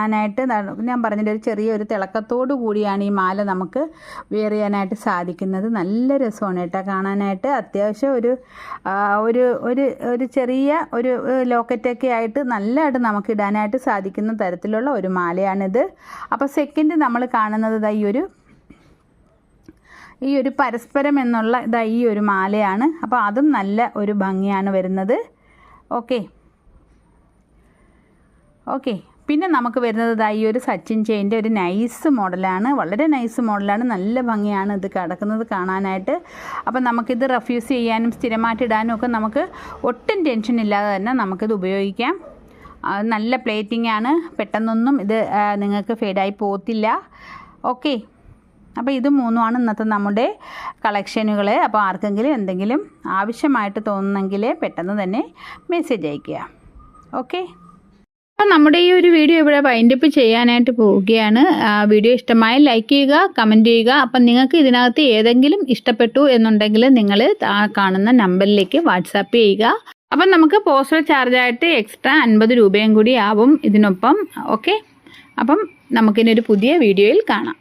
കാണാനായിട്ട് ഞാൻ പറഞ്ഞിട്ട് ഒരു ചെറിയൊരു തിളക്കത്തോടു കൂടിയാണ് ഈ മാല നമുക്ക് വെയർ സാധിക്കുന്നത്. നല്ല രസമാണ് കേട്ടോ കാണാനായിട്ട്. അത്യാവശ്യം ഒരു ഒരു ഒരു ഒരു ചെറിയ ഒരു ലോക്കറ്റൊക്കെ ആയിട്ട് നല്ലതായിട്ട് നമുക്ക് ഇടാനായിട്ട് സാധിക്കുന്ന തരത്തിലുള്ള ഒരു മാലയാണിത്. അപ്പോൾ സെക്കൻഡ് നമ്മൾ കാണുന്നത് ഈ ഒരു ഈ ഒരു പരസ്പരം എന്നുള്ള ഇതാ ഈ ഒരു മാലയാണ്. അപ്പോൾ അതും നല്ല ഒരു ഭംഗിയാണ് വരുന്നത്. ഓക്കെ. ഓക്കെ. പിന്നെ നമുക്ക് വരുന്നത് ഇതാ ഈ ഒരു സച്ചിൻ ചെയിന്റെ ഒരു നൈസ് മോഡലാണ് വളരെ നൈസ് മോഡലാണ് നല്ല ഭംഗിയാണ് ഇത് കിടക്കുന്നത് കാണാനായിട്ട്. അപ്പം നമുക്കിത് റെഫ്യൂസ് ചെയ്യാനും സ്ഥിരമായിട്ട് ഇടാനും ഒക്കെ നമുക്ക് ഒട്ടും ടെൻഷൻ ഇല്ലാതെ തന്നെ നമുക്കിത് ഉപയോഗിക്കാം. നല്ല പ്ലേറ്റിംഗ് ആണ്. പെട്ടെന്നൊന്നും ഇത് നിങ്ങൾക്ക് ഫെയ്ഡായി പോകത്തില്ല. ഓക്കെ അപ്പോൾ ഇത് മൂന്നുമാണ് ഇന്നത്തെ നമ്മുടെ കളക്ഷനുകൾ അപ്പോൾ ആർക്കെങ്കിലും എന്തെങ്കിലും ആവശ്യമായിട്ട് തോന്നുന്നെങ്കിൽ പെട്ടെന്ന് തന്നെ മെസ്സേജ് അയയ്ക്കുക. ഓക്കെ അപ്പോൾ നമ്മുടെ ഈ ഒരു വീഡിയോ ഇവിടെ വൈൻഡപ്പ് ചെയ്യാനായിട്ട് പോവുകയാണ്. വീഡിയോ ഇഷ്ടമായി ലൈക്ക് ചെയ്യുക കമന്റ് ചെയ്യുക. അപ്പം നിങ്ങൾക്ക് ഇതിനകത്ത് ഏതെങ്കിലും ഇഷ്ടപ്പെട്ടു എന്നുണ്ടെങ്കിൽ നിങ്ങൾ കാണുന്ന നമ്പറിലേക്ക് വാട്സാപ്പ് ചെയ്യുക. അപ്പം നമുക്ക് പോസ്റ്റൽ ചാർജായിട്ട് എക്സ്ട്രാ അൻപത് രൂപയും കൂടി ആവും ഇതിനൊപ്പം. ഓക്കെ അപ്പം നമുക്കിനൊരു പുതിയ വീഡിയോയിൽ കാണാം.